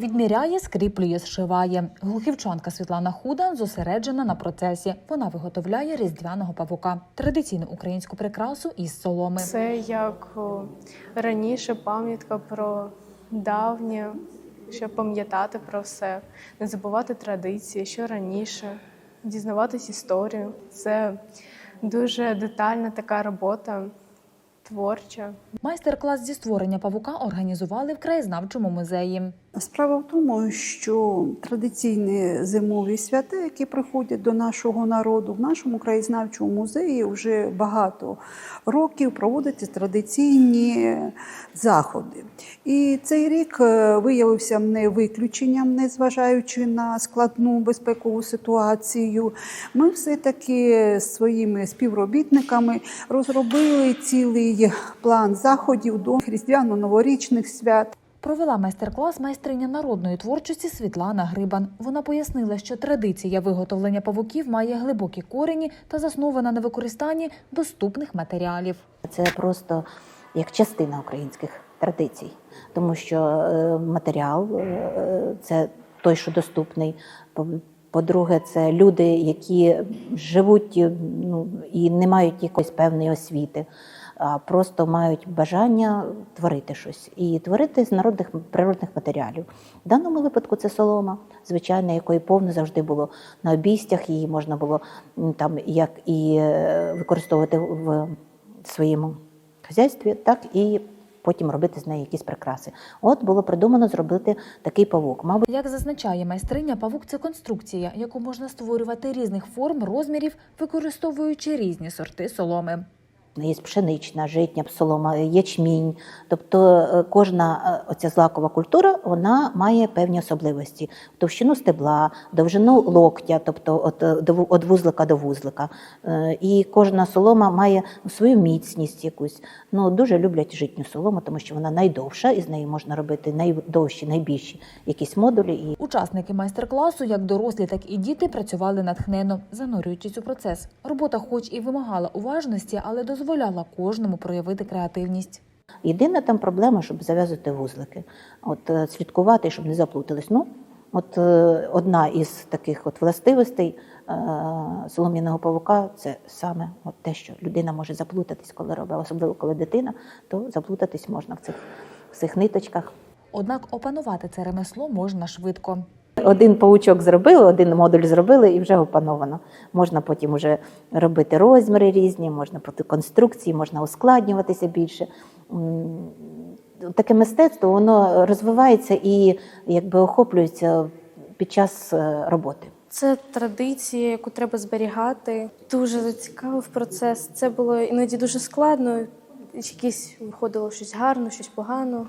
Відміряє, скріплює, зшиває. Глухівчанка Світлана Худан зосереджена на процесі. Вона виготовляє різдвяного павука, традиційну українську прикрасу із соломи. Це як раніше пам'ятка про давнє, щоб пам'ятати про все, не забувати традиції, що раніше, дізнаватись історію. Це дуже детальна така робота, творча. Майстер-клас зі створення павука організували в краєзнавчому музеї. Справа в тому, що традиційні зимові свята, які приходять до нашого народу, в нашому краєзнавчому музеї вже багато років проводяться традиційні заходи. І цей рік е, виявився не виключенням, незважаючи на складну безпекову ситуацію. Ми все-таки з своїми співробітниками розробили цілий план заходів до різдвяно-новорічних свят. Провела майстер-клас майстриня народної творчості Світлана Грибан. Вона пояснила, що традиція виготовлення павуків має глибокі корені та заснована на використанні доступних матеріалів. Це просто як частина українських традицій, тому що е, матеріал е, це той, що доступний. По- По-друге, це люди, які живуть ну, і не мають якоїсь певної освіти, просто мають бажання творити щось і творити з народних природних матеріалів. В даному випадку це солома, звичайно, якої повно завжди було на обійстях. Її можна було там як і е, використовувати в своєму хазяйстві, так і потім робити з неї якісь прикраси. От було придумано зробити такий павук. Мабуть, Як зазначає майстриня, павук це конструкція, яку можна створювати різних форм, розмірів, використовуючи різні сорти соломи. Є пшенична, житня, солома, ячмінь. Тобто е, кожна е, оця злакова культура вона має певні особливості: товщину стебла, довжину локтя, тобто е, від вузлика до вузлика. Е, І кожна солома має свою міцність якусь. Ну дуже люблять житню солому, тому що вона найдовша, і з неї можна робити найдовші, найбільші якісь модулі. Учасники майстер-класу, як дорослі, так і діти, працювали натхненно, занурюючись у процес. Робота, хоч і вимагала уважності, але дозволяла кожному проявити креативність. Єдина там проблема, щоб зав'язати вузлики, от е, слідкувати, щоб не заплутались. Ну, от е, одна із таких от властивостей е, солом'яного павука це саме от те, що людина може заплутатись, коли робить, особливо коли дитина, то заплутатись можна в цих, в цих ниточках. Однак опанувати це ремесло можна швидко. Один паучок зробили, один модуль зробили і вже опановано. Можна потім вже робити розміри різні, можна проти конструкції, можна ускладнюватися більше. Таке мистецтво воно розвивається і якби охоплюється під час е, роботи. Це традиція, яку треба зберігати. Дуже зацікавив процес. Це було іноді дуже складно. Якесь виходило щось гарно, щось погано.